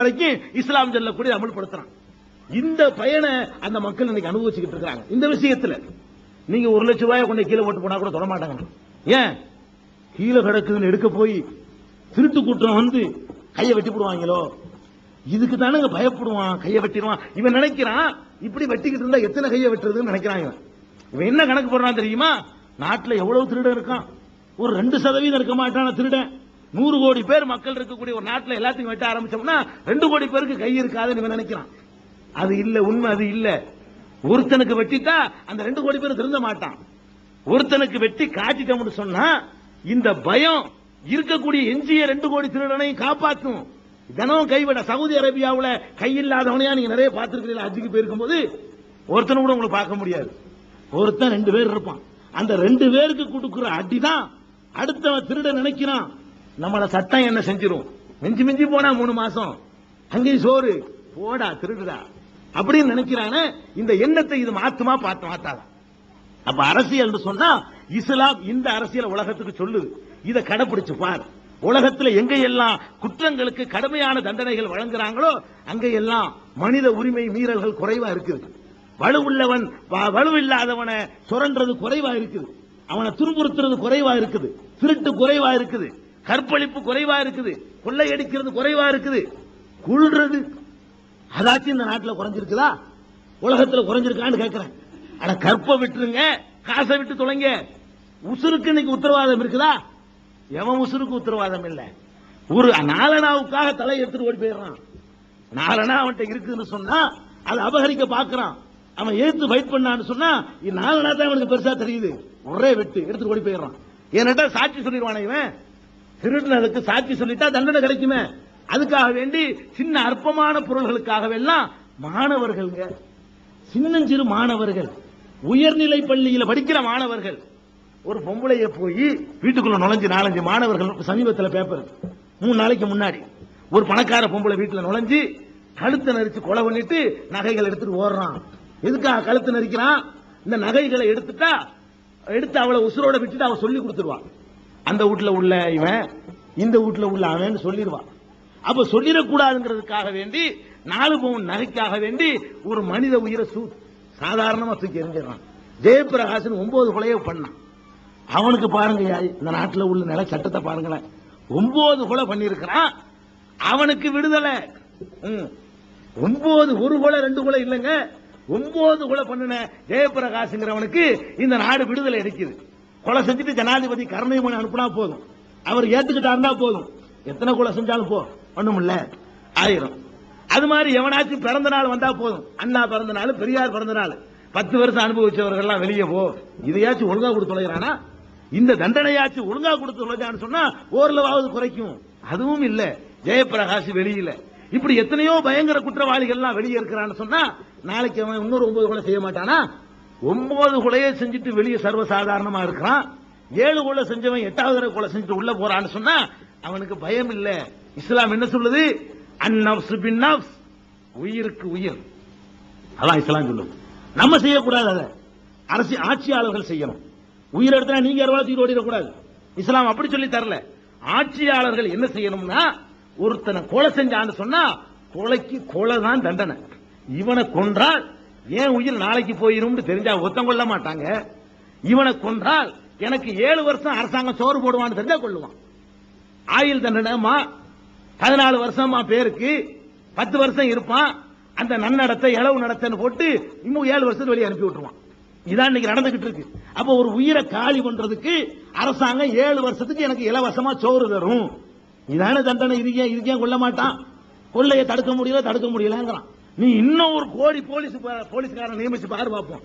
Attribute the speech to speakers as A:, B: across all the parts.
A: வரைக்கும் இஸ்லாம் சொல்லக்கூடிய அமல்படுத்துறான். இந்த பயனை அந்த மக்கள் இன்னைக்கு அனுபவிச்சுக்கிட்டு இருக்காங்க இந்த விஷயத்துல நீங்க ஒரு லட்சம் ரூபாய் கொண்டு கீழே போட்டு போனா கூட தொட மாட்டாங்க. ஏன்? கீழே கிடக்குதுன்னு எடுக்க போய் திருட்டு கூட்டம் வந்து கையை வெட்டி போடுவாங்களோ? இதுக்கு தானே பயப்படுவான் கையை வெட்டிடுவான். இவன் நினைக்கிறான் இப்படி வெட்டிக்கிட்டு இருந்தா எத்தனை கையை வெட்டுறதுன்னு நினைக்கிறான் இவன். இவன் என்ன கணக்கு போடுறான் தெரியுமா? நாட்டுல எவ்வளவு திருடன் இருக்கான்? ஒரு ரெண்டு சதவீதம் இருக்க மாட்டான திருடன். நூறு கோடி பேர் மக்கள் இருக்கக்கூடிய ஒரு நாட்டில் எல்லாத்தையும் வெட்ட ஆரம்பிச்சோம்னா ரெண்டு கோடி பேருக்கு கை இருக்காதுன்னு இவன் நினைக்கிறான். அது இல்ல உண்மை அது இல்ல. ஒருத்தனுக்கு வெட்டிட்டா அந்த ரெண்டு கோடி பேர் திருந்த மாட்டான். ஒருத்தனுக்கு வெட்டி காட்டிட்டோம்னு சொன்னா இந்த பயம் இருக்கக்கூடிய எஞ்சிய ரெண்டு கோடி திருடனையும் காப்பாற்றும் தினமும் கைவிட சவுதி அரேபியாவில் கை இல்லாதவனையா நீங்க நிறைய பார்த்திருக்கீங்களா அஜிக்கு போயிருக்கும் போது ஒருத்தனை கூட உங்களை பார்க்க முடியாது. ஒருத்தன் ரெண்டு பேர் இருப்பான். அந்த ரெண்டு பேருக்கு கொடுக்கிற அடிதான் அடுத்தவன் திருட நினைக்கிறான். நம்மளை சட்டம் என்ன செஞ்சிரும்? மிஞ்சி மிஞ்சி போனா மூணு மாசம். அங்கேயும் சோறு. போடா திருடுடா. அப்படின்னு நினைக்கிறான இந்த எண்ணத்தை இது மாத்துமா பார்த்து மாத்தாதான் அப்ப அரசியல் சொன்னா இஸ்லாம் இந்த அரசியல் உலகத்துக்கு சொல்லுது. இதை கடைபிடிச்சு பார். உலகத்துல எங்க எல்லாம் குற்றங்களுக்கு கடுமையான தண்டனைகள் வழங்குறாங்களோ அங்க எல்லாம் மனித உரிமை மீறல்கள் குறைவா இருக்குது. வலுவுள்ளவன் வ- வலுவில்லாதவனை சுரண்டது குறைவா இருக்குது. அவனை துன்புறுத்துறது குறைவா இருக்குது. திருட்டு குறைவா இருக்குது. கற்பழிப்பு குறைவா இருக்குது. கொள்ளையடிக்கிறது குறைவா இருக்குது. குள்றது அதாச்சும் இந்த நாட்டில் குறைஞ்சிருக்குதா? உலகத்தில் குறைஞ்சிருக்கான்னு கேட்கிறேன் ஆனா கற்பை விட்டுருங்க. காசை விட்டு தொலைங்க. உசுருக்கு இன்னைக்கு உத்தரவாதம் இருக்குதா? எவன் உசுருக்கு உத்தரவாதம் இல்லை. ஒரு நாலனாவுக்காக தலை எடுத்துட்டு ஓடி போயிடுறான். நாலனா அவன்கிட்ட இருக்குன்னு சொன்னா அதை அபகரிக்க பாக்குறான். அவன் ஏத்து ஃபைட் பண்ணான்னு சொன்னா நாலனா தான் அவனுக்கு பெருசா தெரியுது. ஒரே வெட்டு எடுத்துட்டு ஓடி போயிடுறான். ஏன்டா சாட்சி சொல்லிடுவான் இவன்? திருடினதுக்கு சாட்சி சொல்லிட்டா தண்டனை கிடைக்குமே. அதுக்காக வேண்டி சின்ன அற்பமான பொருள்களுக்காக எல்லாம் மாணவர்கள்ங்க. சின்னஞ்சிறு மாணவர்கள். உயர்நிலை பள்ளியில் படிக்கிற மாணவர்கள். ஒரு பொம்பளைய போய் வீட்டுக்குள்ள நுழைஞ்சு நாலஞ்சு மாணவர்கள் சமீபத்தில் பேப்பர் மூணு நாளைக்கு முன்னாடி. ஒரு பணக்கார பொம்பளை வீட்டில் நுழைஞ்சு கழுத்தை நரிச்சு கொலை பண்ணிட்டு நகைகள் எடுத்துட்டு ஓடுறான். எதுக்காக கழுத்தை நரிக்கிறான்? இந்த நகைகளை எடுத்துட்டா எடுத்து அவளை உசுரோட விட்டுட்டு அவள் சொல்லி கொடுத்துருவான் அந்த வீட்டில் உள்ள இவன் இந்த வீட்டில் உள்ள அவன் சொல்லிடுவான். அப்ப சொல்லிடக்கூடாதுங்கிறதுக்காக வேண்டி நாலு பவுன் நகைக்காக வேண்டி ஒரு மனித உயிரை சூ சாதாரணமா தூக்கி எறிஞ்சிடறான். ஜெயபிரகாசன் ஒன்பது கொலையை பண்ணான். அவனுக்கு பாருங்க இந்த நாட்டில் உள்ள நில சட்டத்தை பாருங்களேன். ஒன்பது கொலை பண்ணியிருக்கிறான். அவனுக்கு விடுதலை. ம். ஒன்பது ஒரு கொலை ரெண்டு கொலை இல்லைங்க. ஒன்பது கொலை பண்ணின ஜெயபிரகாசுங்கிறவனுக்கு இந்த நாடு விடுதலை அடிக்குது கொலை செஞ்சுட்டு ஜனாதிபதி கருணை மணி அனுப்புனா போதும். அவர் ஏத்துக்கிட்டா போதும். எத்தனை கொலை செஞ்சாலும் போ ஒண்ணுமில்ல. ஆயிரம். அது மாதிரி எவனாச்சும் பிறந்த நாள் வந்தா போதும். அண்ணா பிறந்த நாள் பெரியார் பிறந்த நாள். பத்து வருஷம் அனுபவிச்சவர்கள்லாம் வெளியே போ. இதையாச்சும் ஒழுங்கா கொடுத்து தொலைகிறானா? இந்த தண்டனையாச்சும் ஒழுங்கா கொடுத்து தொலைஞ்சான்னு சொன்னா ஓரளவாவது குறைக்கும். அதுவும் இல்ல. ஜெயபிரகாஷ் வெளியில. இப்படி எத்தனையோ பயங்கர குற்றவாளிகள்லாம் வெளியே இருக்கிறான்னு சொன்னா நாளைக்கு அவன் இன்னொரு ஒன்பது கொலை செய்ய மாட்டானா? ஒன்பது கொலையை செஞ்சுட்டு வெளியே சர்வசாதாரணமா இருக்கிறான். ஏழு கொலை செஞ்சவன் எட்டாவது தடவை கொலை செஞ்சுட்டு உள்ள போறான்னு சொன்னா அவனுக்கு பயம் இல்ல. இஸ்லாம் என்ன சொல்லுது? அந்நப்ஸ் பின் நப்ஸ் உயிருக்கு உயிர். அதான் இஸ்லாம் சொல்லுது. நம்ம செய்யக்கூடாது அதை. அரசு ஆட்சியாளர்கள் செய்யணும். உயிர் எடுத்தா நீங்க அறுபது ஓடிடக்கூடாது இஸ்லாம் அப்படி சொல்லி தரல. ஆட்சியாளர்கள் என்ன செய்யணும்னா ஒருத்தனை கொலை செஞ்சான்னு சொன்னா கொலைக்கு கொலை தான் தண்டனை. இவனை கொன்றால் ஏன் உயிர் நாளைக்கு போயிரும்னு தெரிஞ்சா ஒத்தம் கொள்ள மாட்டாங்க. இவனை கொன்றால் எனக்கு ஏழு வருஷம் அரசாங்கம் சோறு போடுவான்னு தெரிஞ்சா கொள்ளுவான். ஆயுள் தண்டனைமா பதினாலு வருஷமா பேருக்கு பத்து வருஷம் இருப்பான் அந்த நன்னடத்தை இளவு நடத்தைன்னு போட்டு இன்னும் ஏழு வருஷத்துக்கு வெளியே அனுப்பி விட்டுருவான். இதான் இன்னைக்கு நடந்துகிட்டு இருக்கு. அப்ப ஒரு உயிரை காலி பண்றதுக்கு அரசாங்கம் ஏழு வருஷத்துக்கு எனக்கு இலவசமா சோறு தரும். இதான தண்டனை இதுக்கே இதுக்கே கொள்ள மாட்டான்? கொள்ளையை தடுக்க முடியல தடுக்க முடியலங்கிறான். நீ இன்னும் ஒரு கோடி போலீஸ் பா- போலீஸ்காரன் நியமிச்சு பாரு பார்ப்போம்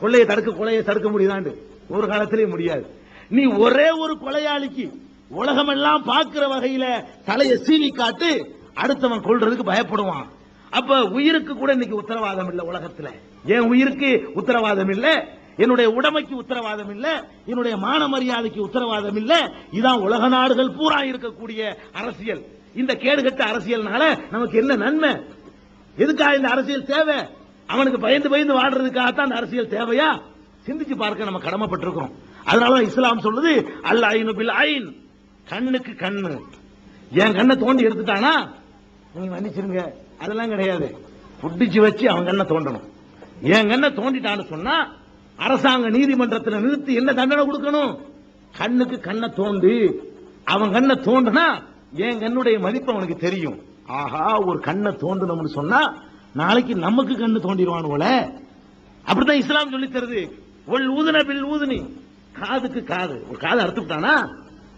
A: கொள்ளையை தடுக்க கொலையை தடுக்க முடியுதாண்டு? ஒரு காலத்திலேயே முடியாது. நீ ஒரே ஒரு கொலையாளிக்கு உலகமெல்லாம் பார்க்கிற வகையில தலையை சீவி காட்டு அடுத்தவன் கொள்றதுக்கு பயப்படுவான். அப்ப உயிருக்கு கூட இன்னைக்கு உத்தரவாதம் இல்ல உலகத்துல. என் உயிருக்கு உத்தரவாதம் இல்ல என்னுடைய உடமைக்கு உத்தரவாதம் இல்ல என்னுடைய மான மரியாதைக்கு உத்தரவாதம் இல்ல. இதான் உலக நாடுகள் பூரா இருக்கக்கூடிய அரசியல். இந்த கேடுகட்ட அரசியல்னால நமக்கு என்ன நன்மை? எதுக்காக இந்த அரசியல் தேவை? அவனுக்கு பயந்து பயந்து வாடுறதுக்காகத்தான் அந்த அரசியல் தேவையா? சிந்திச்சு பார்க்க நம்ம கடமைப்பட்டிருக்கிறோம். அதனால இஸ்லாம் சொல்லுது அல் ஐனு பில் ஐன். கண்ணுக்கு கண்ணு. என் கண்ணை தோண்டி எடுத்துட்டானா? நீங்க மன்னிச்சிருங்க. அதெல்லாம் கிடையாது. புடிச்சு வச்சு அவன் கண்ணை தோண்டணும். என் கண்ணை தோண்டிட்டான்னு சொன்னா அரசாங்க நீதிமன்றத்தில் நிறுத்தி என்ன தண்டனை கொடுக்கணும்? கண்ணுக்கு கண்ணை தோண்டு. அவன் கண்ணை தோண்டுனா என் கண்ணுடைய மதிப்பு அவனுக்கு தெரியும். ஆஹா ஒரு கண்ணை தோண்டணும்னு சொன்னா நாளைக்கு நமக்கு கண்ணு தோண்டிடுவான் போல. அப்படித்தான் இஸ்லாம் சொல்லி தருது. ஒல் ஊதுன பில் ஊதுனி. காதுக்கு காது. ஒரு காது அறுத்து விட்டானா?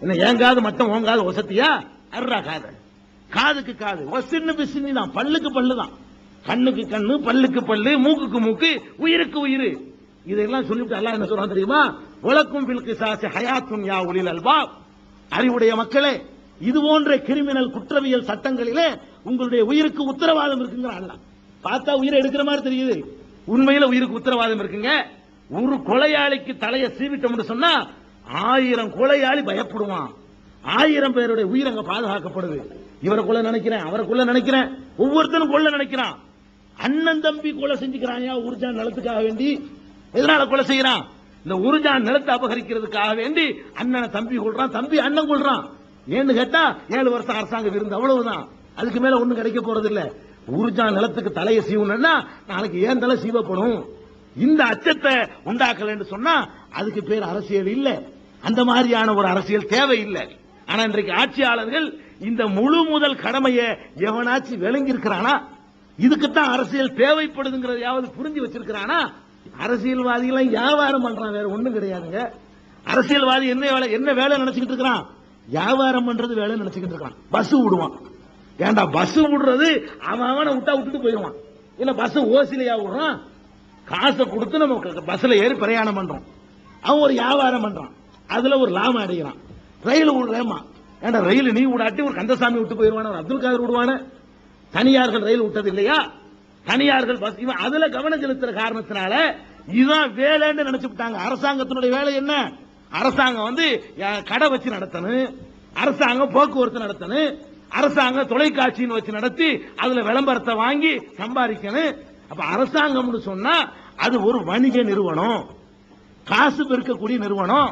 A: என்ன என் காது மட்டும் உன் காது ஒசத்தியா? அர்றா காது. காதுக்கு காது. ஒசின்னு பிசின்னு தான். பல்லுக்கு பல்லு தான். கண்ணுக்கு கண்ணு பல்லுக்கு பல்லு மூக்குக்கு மூக்கு உயிருக்கு உயிர். இதெல்லாம் சொல்லிட்டு அல்லாஹ் என்ன சொல்றான் தெரியுமா? உலக்கும் பில்கு சாசி ஹயாத்துன் யா உலில் அல்வா அறிவுடைய மக்களே இது போன்ற கிரிமினல் குற்றவியல் சட்டங்களிலே உங்களுடைய உயிருக்கு உத்தரவாதம் இருக்குங்கிறான் அல்லாஹ் பார்த்தா உயிரை எடுக்கிற மாதிரி தெரியுது. உண்மையில உயிருக்கு உத்தரவாதம் இருக்குங்க. ஒரு கொலையாளிக்கு தலையை சீவிட்டோம்னு சொன்னா ஆயிரம் கொலையாளி பயப்படுவான். ஆயிரம் பேருடைய உயிர் அங்க பாதுகாக்கப்படுது. இவரை கொள்ள நினைக்கிறேன் அவரை கொள்ள நினைக்கிறேன். ஒவ்வொருத்தரும் கொள்ள நினைக்கிறான். அண்ணன் தம்பி கொலை செஞ்சுக்கிறாயா உருஜான் நிலத்துக்காக வேண்டி? எதனால கொலை செய்யறான்? இந்த உருஜான் நிலத்தை அபகரிக்கிறதுக்காக வேண்டி அண்ணனை தம்பி கொள்றான் தம்பி அண்ணன் கொள்றான் ஏன்னு கேட்டா ஏழு வருஷம் அரசாங்க விருந்து அவ்வளவுதான். அதுக்கு மேல ஒண்ணும் கிடைக்க போறது இல்ல உருஜான் நிலத்துக்கு தலையை சீவணும்னா நாளைக்கு ஏன் தலை சீவப்படும்? இந்த அச்சத்தை உண்டாக்கலன்னு சொன்னா அதுக்கு பேர் அரசியல் இல்ல. அந்த மாதிரியான ஒரு அரசியல் தேவை இல்லை ஆனா இன்றைக்கு ஆட்சியாளர்கள் இந்த முழு முதல் கடமையை எவனாச்சு விளங்கி இருக்கிறானா இதுக்குத்தான் அரசியல் தேவைப்படுதுங்கிறதையாவது புரிஞ்சு வச்சிருக்கிறானா? அரசியல்வாதிகளாம் வியாபாரம் பண்றான் வேற ஒண்ணும் கிடையாதுங்க. அரசியல்வாதி என்ன வேலை என்ன வேலை நினைச்சுக்கிட்டு இருக்கிறான்? வியாபாரம் பண்றது வேலை நினைச்சுக்கிட்டு இருக்கான். பஸ் விடுவான். ஏன்டா பஸ் விடுறது அவன் அவனை விட்டா விட்டுட்டு போயிடுவான். இல்ல பஸ் ஓசிலையா விடுறான்? காசை கொடுத்து நம்ம பஸ்ல ஏறி பிரயாணம் பண்றோம். அவன் ஒரு வியாபாரம் பண்றான். அதுல ஒரு லாபம் அடைகிறான். ரயில் விடுறேமா ஏன்டா ரயில் நீ விடாட்டி ஒரு கந்தசாமி விட்டு போயிடுவான அப்துல் காதர் விடுவான? தனியார்கள் ரயில் விட்டது இல்லையா? தனியார்கள் பஸ் இவன் அதுல கவனம் செலுத்துற காரணத்தினால இதுதான் வேலைன்னு நினைச்சு விட்டாங்க. அரசாங்கத்தினுடைய வேலை என்ன? அரசாங்கம் வந்து கடை வச்சு நடத்தணும். அரசாங்கம் போக்குவரத்து நடத்தணும். அரசாங்கம் தொலைக்காட்சின்னு வச்சு நடத்தி அதுல விளம்பரத்தை வாங்கி சம்பாதிக்கணும். அப்ப அரசாங்கம்னு சொன்னா அது ஒரு வணிக நிறுவனம். காசு பெருக்கக்கூடிய நிறுவனம்.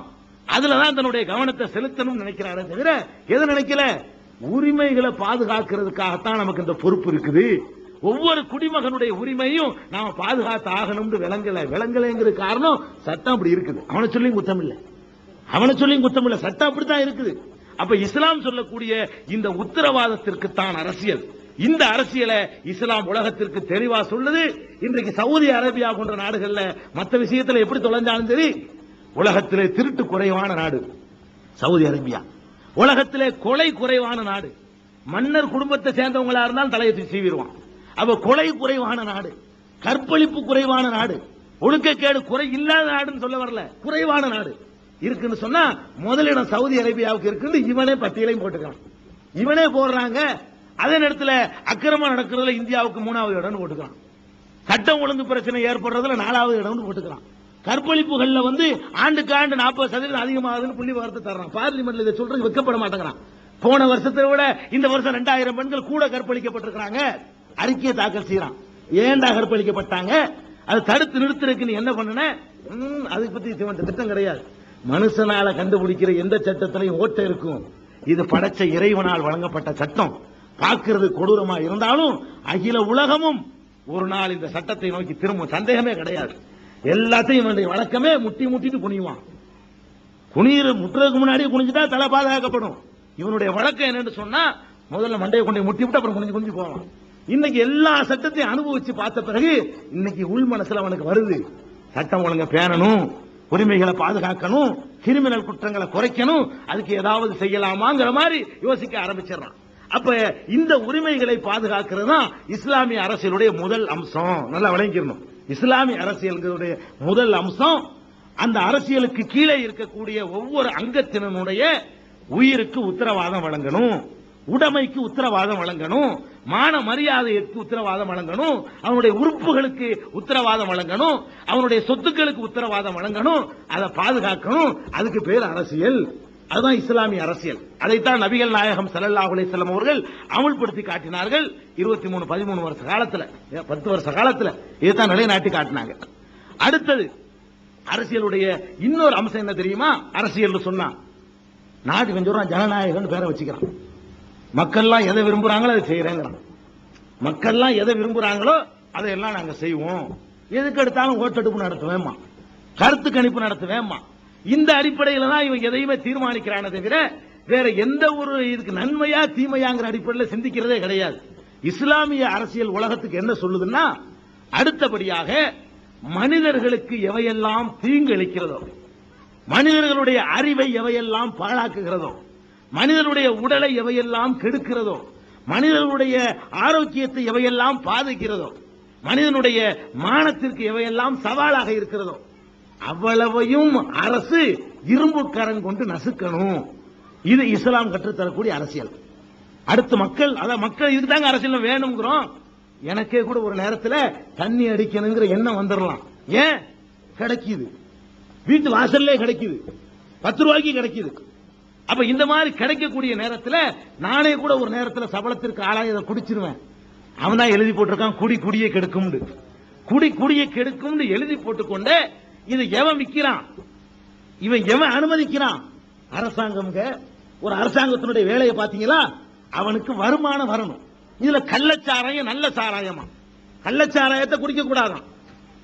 A: அதுலதான் தன்னுடைய கவனத்தை செலுத்தணும்னு நினைக்கிறாரே தவிர எதை நினைக்கல? உரிமைகளை பாதுகாக்கிறதுக்காகத்தான் நமக்கு இந்த பொறுப்பு இருக்குது. ஒவ்வொரு குடிமகனுடைய உரிமையும் நாம பாதுகாத்து ஆகணும்னு விளங்கல. விளங்கலைங்கிற காரணம் சட்டம் அப்படி இருக்குது. அவனை சொல்லியும் குத்தம் இல்லை அவனை சொல்லியும் குத்தமில்ல இல்லை. சட்டம் அப்படித்தான் இருக்குது. அப்ப இஸ்லாம் சொல்லக்கூடிய இந்த உத்தரவாதத்திற்கு தான் அரசியல். இந்த அரசியலை இஸ்லாம் உலகத்திற்கு தெளிவா சொல்லுது. இன்றைக்கு சவுதி அரேபியா போன்ற நாடுகள்ல மற்ற விஷயத்துல எப்படி தொலைஞ்சாலும் சரி உலகத்திலே திருட்டு குறைவான நாடு. Saudi Arabia. உலகத்திலே கொலை குறைவான நாடு. மன்னர் குடும்பத்தை சேர்ந்தவங்களா இருந்தால் தலையை சீவிடுவான். அப்ப கொலை குறைவான நாடு. கற்பழிப்பு குறைவான நாடு. ஒழுக்கக்கேடு குறை இல்லாத நாடுன்னு சொல்ல வரல. குறைவான நாடு. இருக்குன்னு சொன்னா முதலிடம் சவுதி அரேபியாவுக்கு இருக்குன்னு இவனே பட்டியலையும் போட்டுக்கிறான். இவனே போடுறாங்க அதே நேரத்தில் அக்கிரமம் நடக்கிறதுல இந்தியாவுக்கு மூணாவது இடம்னு போட்டுக்கிறான். சட்டம் ஒழுங்கு பிரச்சனை ஏற்படுறதுல நாலாவது இடம்னு போட்டுக்கிறான். கற்பழிப்புகள்ல வந்து ஆண்டுக்கு ஆண்டு நாற்பது சதவீதம் அதிகமாகுதுன்னு புள்ளி வார்த்தை தர்றான். பார்லிமெண்ட்ல இதை சொல்றது வெக்கப்பட மாட்டேங்கிறான். போன வருஷத்தை விட இந்த வருஷம் ரெண்டாயிரம் பெண்கள் கூட கற்பழிக்கப்பட்டிருக்கிறாங்க. அறிக்கையை தாக்கல் செய்யறான். ஏன்டா கற்பழிக்கப்பட்டாங்க? அதை தடுத்து நிறுத்துறதுக்கு நீ என்ன பண்ணுன? ம், அதை பத்தி திட்டம் கிடையாது. மனுஷனால கண்டுபிடிக்கிற எந்த சட்டத்திலையும் ஓட்ட இருக்கும். இது படைச்ச இறைவனால் வழங்கப்பட்ட சட்டம். பார்க்கிறது கொடூரமா இருந்தாலும் அகில உலகமும் ஒரு நாள் இந்த சட்டத்தை நோக்கி திரும்பும். சந்தேகமே கிடையாது. எல்லாத்தையும் இவனுடைய வழக்கமே முட்டி முட்டிட்டு குனிவான் குனியிற முட்டுறதுக்கு முன்னாடியே குனிஞ்சுட்டா தலை பாதுகாக்கப்படும். இவனுடைய வழக்கம் என்னன்னு சொன்னா முதல்ல மண்டையை கொண்டு முட்டி விட்டு அப்புறம் குனிஞ்சு குனிஞ்சு போவான். இன்னைக்கு எல்லா சட்டத்தையும் அனுபவிச்சு பார்த்த பிறகு இன்னைக்கு உள் மனசுல அவனுக்கு வருது. சட்டம் ஒழுங்க பேணணும். உரிமைகளை பாதுகாக்கணும் கிரிமினல் குற்றங்களை குறைக்கணும் அதுக்கு ஏதாவது செய்யலாமாங்கிற மாதிரி யோசிக்க ஆரம்பிச்சிடறான். அப்ப இந்த உரிமைகளை பாதுகாக்கிறது தான் இஸ்லாமிய அரசியலுடைய முதல் அம்சம். நல்லா விளங்கிடணும் இஸ்லாமிய அரசியலுடைய முதல் அம்சம் அந்த அரசியலுக்கு கீழே இருக்கக்கூடிய ஒவ்வொரு அங்கத்தினனுடைய உயிருக்கு உத்தரவாதம் வழங்கணும். உடைமைக்கு உத்தரவாதம் வழங்கணும் மான மரியாதைக்கு உத்தரவாதம் வழங்கணும் அவனுடைய உறுப்புகளுக்கு உத்தரவாதம் வழங்கணும் அவனுடைய சொத்துக்களுக்கு உத்தரவாதம் வழங்கணும் அதை பாதுகாக்கணும். அதுக்கு பேர் அரசியல். அதுதான் இஸ்லாமிய அரசியல். அதைத்தான் நபிகள் நாயகம் சல்லல்லா அலிசல்லம் அவர்கள் அமுல்படுத்தி காட்டினார்கள் இருபத்தி மூணு பதிமூணு வருஷ காலத்துல. ஏ, பத்து வருஷ காலத்துல. இதுதான் நிலைநாட்டி காட்டினாங்க. அடுத்தது அரசியலுடைய இன்னொரு அம்சம் என்ன தெரியுமா? அரசியல் சொன்னா நாட்டு கொஞ்சம் ஜனநாயகம் பேரை வச்சுக்கிறான். மக்கள்லாம் எதை விரும்புறாங்களோ அதை செய்யறேங்கிறான் மக்கள்லாம் எதை விரும்புறாங்களோ அதையெல்லாம் நாங்க செய்வோம். எதுக்கு எடுத்தாலும் ஓட்டெடுப்பு நடத்துவேம்மா. கருத்து கணிப்பு நடத்துவேம்மா. இந்த அடிப்படையில தான் இவன் எதையுமே தீர்மானிக்கிறானே தவிர வேற எந்த ஒரு இதுக்கு நன்மையா தீமையாங்கிற அடிப்படையில் சிந்திக்கிறதே கிடையாது. இஸ்லாமிய அரசியல் உலகத்துக்கு என்ன சொல்லுதுன்னா அடுத்தபடியாக மனிதர்களுக்கு எவையெல்லாம் தீங்கு அளிக்கிறதோ மனிதர்களுடைய அறிவை எவையெல்லாம் பாழாக்குகிறதோ மனிதனுடைய உடலை எவையெல்லாம் கெடுக்கிறதோ மனிதனுடைய ஆரோக்கியத்தை எவையெல்லாம் பாதிக்கிறதோ மனிதனுடைய மானத்திற்கு எவையெல்லாம் சவாலாக இருக்கிறதோ அவ்வளவையும் அரசு இரும்புக்கரன் கொண்டு நசுக்கணும். இது இஸ்லாம் கற்றுத்தரக்கூடிய அரசியல். அடுத்து மக்கள் அதான் மக்கள் இதுதாங்க அரசியல் வேணுங்கிறோம் எனக்கே கூட ஒரு நேரத்தில் தண்ணி அடிக்கணுங்கிற எண்ணம் வந்துடலாம் ஏன்? கிடைக்குது. வீட்டு வாசல்லே கிடைக்குது. பத்து ரூபாய்க்கு கிடைக்குது. அப்ப இந்த மாதிரி கிடைக்கக்கூடிய நேரத்தில் நானே கூட ஒரு நேரத்தில் சபலத்திற்கு ஆளாக இதை குடிச்சிருவேன். அவன் தான் எழுதி போட்டிருக்கான் குடி குடியை கெடுக்கும்னு. குடி குடியை கெடுக்கும்னு எழுதி போட்டுக்கொண்டு இது எவன் விற்கிறான் இவன் எவன் அனுமதிக்கிறான்? அரசாங்கம்ங்க ஒரு அரசாங்கத்தினுடைய வேலையை பாத்தீங்களா அவனுக்கு வருமானம் வரணும். இதுல கள்ளச்சாராயம் நல்ல சாராயமா? கள்ளச்சாராயத்தை குடிக்க கூடாதான்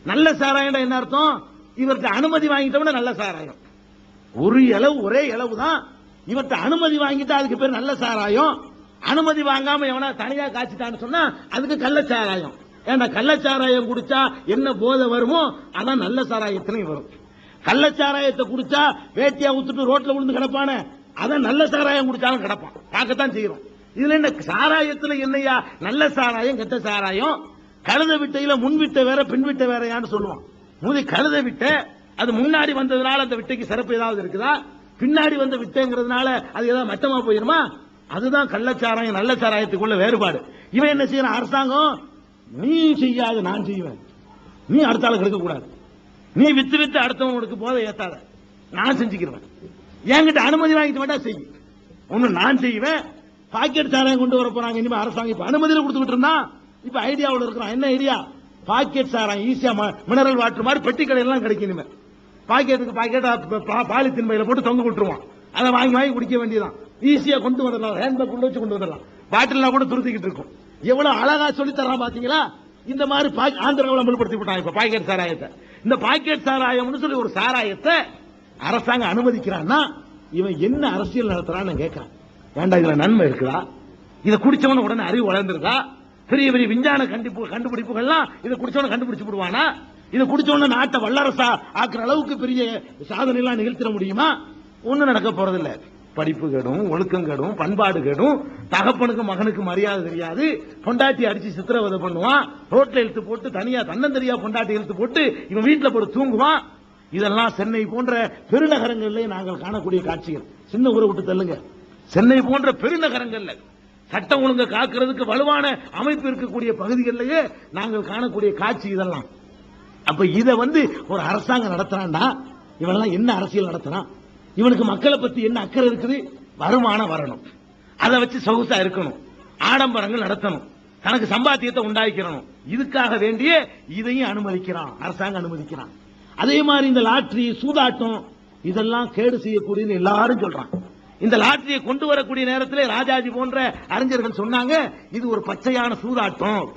A: நல்ல சாராயம் என்ன அர்த்தம்? இவர்கிட்ட அனுமதி வாங்கிட்டோம்னா நல்ல சாராயம். ஒரு இளவு ஒரே இளவு தான் இவர்கிட்ட அனுமதி வாங்கிட்டா அதுக்கு பேர் நல்ல சாராயம். அனுமதி வாங்காம எவனா தனியா காய்ச்சிட்டான்னு சொன்னா அதுக்கு கள்ளச்சாராயம். ஏன்னா கள்ளச்சாராயம் குடிச்சா என்ன போதை வருமோ அதான் நல்ல சாராயத்திலையும் வரும். கள்ளச்சாராயத்தை குடிச்சா வேட்டியா ஊத்துட்டு ரோட்ல விழுந்து கிடப்பானே அதான் நல்ல சாராயம் குடிச்சாலும் கிடப்பான். பார்க்கத்தான் செய்யறோம். இதுல என்ன சாராயத்துல என்னையா? நல்ல சாராயம் கெட்ட சாராயம்? கழுத விட்டையில முன் விட்ட வேற பின் விட்ட வேறையான்னு சொல்லுவான் முதி கழுத விட்ட அது முன்னாடி வந்ததுனால அந்த விட்டைக்கு சிறப்பு ஏதாவது இருக்குதா? பின்னாடி வந்த வித்தைங்கிறதுனால அது ஏதாவது மட்டமா போயிருமா? அதுதான் கள்ளச்சாராயம் நல்ல சாராயத்துக்குள்ள வேறுபாடு. இவன் என்ன செய்யறான்? அரசாங்கம் நீ செய்யாது நான் செய்வேன். நீ அடுத்த ஆளு கெடுக்க கூடாது நீ வித்து வித்து அடுத்தவங்களுக்கு போத ஏத்தாத. நான் செஞ்சுக்கிறேன் என்கிட்ட அனுமதி வாங்கிட்டு வேண்டாம் செய்யும் ஒண்ணு நான் செய்வேன். பாக்கெட் சாராயம் கொண்டு வர போறாங்க. இனிமே அரசாங்கம் இப்ப அனுமதியில கொடுத்துக்கிட்டு இருந்தா இப்ப ஐடியாவில் இருக்கிறான். என்ன ஐடியா பாக்கெட் சாராயம் ஈஸியா மினரல் வாட்டர் மாதிரி பெட்டி கடையெல்லாம் கிடைக்கும் இனிமே. பாக்கெட்டுக்கு பாக்கெட்டா பாலித்தீன் பையில போட்டு தொங்க விட்டுருவான். அதை வாங்கி வாங்கி குடிக்க வேண்டியதான் ஈஸியா கொண்டு வந்துடலாம். ஹேண்ட்பேக் உள்ள வச்சு கொண்டு வந்துடலாம். பாட்டிலாம் கூட துருத்திக்கிட்டு இருக்கும். எவ்வளவு அழகா சொல்லி தர்றான் பாத்தீங்களா? இந்த மாதிரி பா- ஆந்திராவில் அமல்படுத்தி விட்டாங்க இப்ப பாக்கெட் சாராயத்தை. இந்த பாக்கெட் சாராயம்னு சொல்லி ஒரு சாராயத்தை அரசாங்கம் அனுமதிக்கிறான்னா இவன் என்ன அரசியல் நடத்துறான்னு கேட்கிறான். ஏண்டா இதுல நன்மை இருக்குதா? இதை குடிச்சவன உடனே அறிவு வளர்ந்துருதா பெரிய பெரிய விஞ்ஞான கண்டிப்பு கண்டுபிடிப்புகள்லாம் இதை குடிச்சவன கண்டுபிடிச்சு விடுவானா? இதை குடிச்சோன்னு நாட்டை வல்லரசா ஆக்குற அளவுக்கு பெரிய சாதனை எல்லாம் நிகழ்த்திட முடியுமா? ஒன்றும் நடக்க போறதில்ல. படிப்பு கெடும் ஒழுக்கம் கெடும் பண்பாடு கெடும். தகப்பனுக்கு மகனுக்கு மரியாதை தெரியாது. பொண்டாட்டி அடிச்சு சித்திரவதை பண்ணுவான். ரோட்ல இழுத்து போட்டு தனியா தன்னந்தனியா பொண்டாட்டி இழுத்து போட்டு இவன் வீட்டுல போட்டு தூங்குவான். இதெல்லாம் சென்னை போன்ற பெருநகரங்களிலே நாங்கள் காணக்கூடிய காட்சிகள். சின்ன ஊரை விட்டு தள்ளுங்க. சென்னை போன்ற பெருநகரங்கள்ல சட்டம் ஒழுங்கை காக்கிறதுக்கு வலுவான அமைப்பு இருக்கக்கூடிய பகுதிகளிலேயே நாங்கள் காணக்கூடிய காட்சி இதெல்லாம். அப்ப இத வந்து ஒரு அரசாங்கம் நடத்துறான்டா இவனெல்லாம் என்ன அரசியல் நடத்துறான்? இவனுக்கு மக்களை பத்தி என்ன அக்கறை இருக்குது? வருமானம் வரணும். அதை வச்சு சொகுசா இருக்கணும். ஆடம்பரங்கள் நடத்தணும். தனக்கு சம்பாத்தியத்தை உண்டாக்கிறணும் இதுக்காக வேண்டிய இதையும் அனுமதிக்கிறான். அரசாங்கம் அனுமதிக்கிறான். அதே மாதிரி இந்த லாட்ரி சூதாட்டம் இதெல்லாம் கேடு செய்யக்கூடியது எல்லாரும் சொல்றான் இந்த லாட்ரியை கொண்டு வரக்கூடிய நேரத்தில் ராஜாஜி போன்ற அறிஞர்கள் சொன்னாங்க இது ஒரு பச்சையான சூதாட்டம்.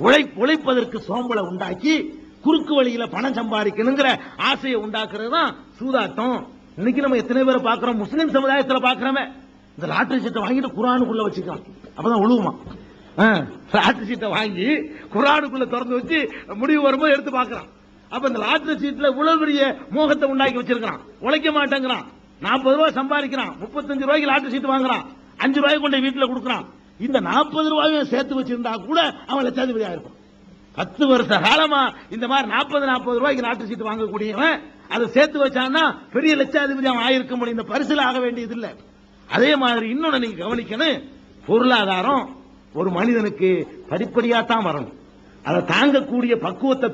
A: உழை உழைப்பதற்கு சோம்பலை உண்டாக்கி குறுக்கு வழியில பணம் சம்பாதிக்கணுங்கிற ஆசையை உண்டாக்குறது தான் சூதாட்டம். இன்னைக்கு நம்ம எத்தனை பேரை பார்க்கிறோம். முஸ்லிம் சமுதாயத்தில் பார்க்கிறோமே இந்த லாட்டரி சீட்டை வாங்கிட்டு குரானுக்குள்ள வச்சுக்கலாம் அப்பதான் உழுவுமா? லாட்டரி சீட்டை வாங்கி குரானுக்குள்ள திறந்து வச்சு முடிவு வரும்போது எடுத்து பார்க்கறான். அப்ப இந்த லாட்டரி சீட்ல இவ்வளவு பெரிய மோகத்தை உண்டாக்கி வச்சிருக்கான் உழைக்க மாட்டேங்கிறான். நாற்பது ரூபாய் சம்பாதிக்கிறான். முப்பத்தஞ்சு ரூபாய்க்கு லாட்டரி சீட் வாங்குறான். அஞ்சு ரூபாய் கொண்டு வீட்டுல கொடுக்குறான். இந்த நாற்பது ரூபாயும் சேர்த்து வச்சிருந்தா கூட அவன் லட்சாதிபதி ஆயிருக்கும் பத்து வருஷ காலமா இந்த மாதிரி நாற்பது நாற்பது ரூபாய்க்கு நாட்டு சீட்டு வாங்கக்கூடியவன் அதை சேர்த்து வச்சான்னா பெரிய லட்சாதிபதி அவன் ஆயிருக்க முடியும். இந்த பரிசுல ஆக வேண்டியது இல்லை அதே மாதிரி இன்னொன்னு நீங்க கவனிக்கணும். பொருளாதாரம் ஒரு மனிதனுக்கு படிப்படியா தான் வரணும். அதை தாங்கக்கூடிய பக்குவத்தை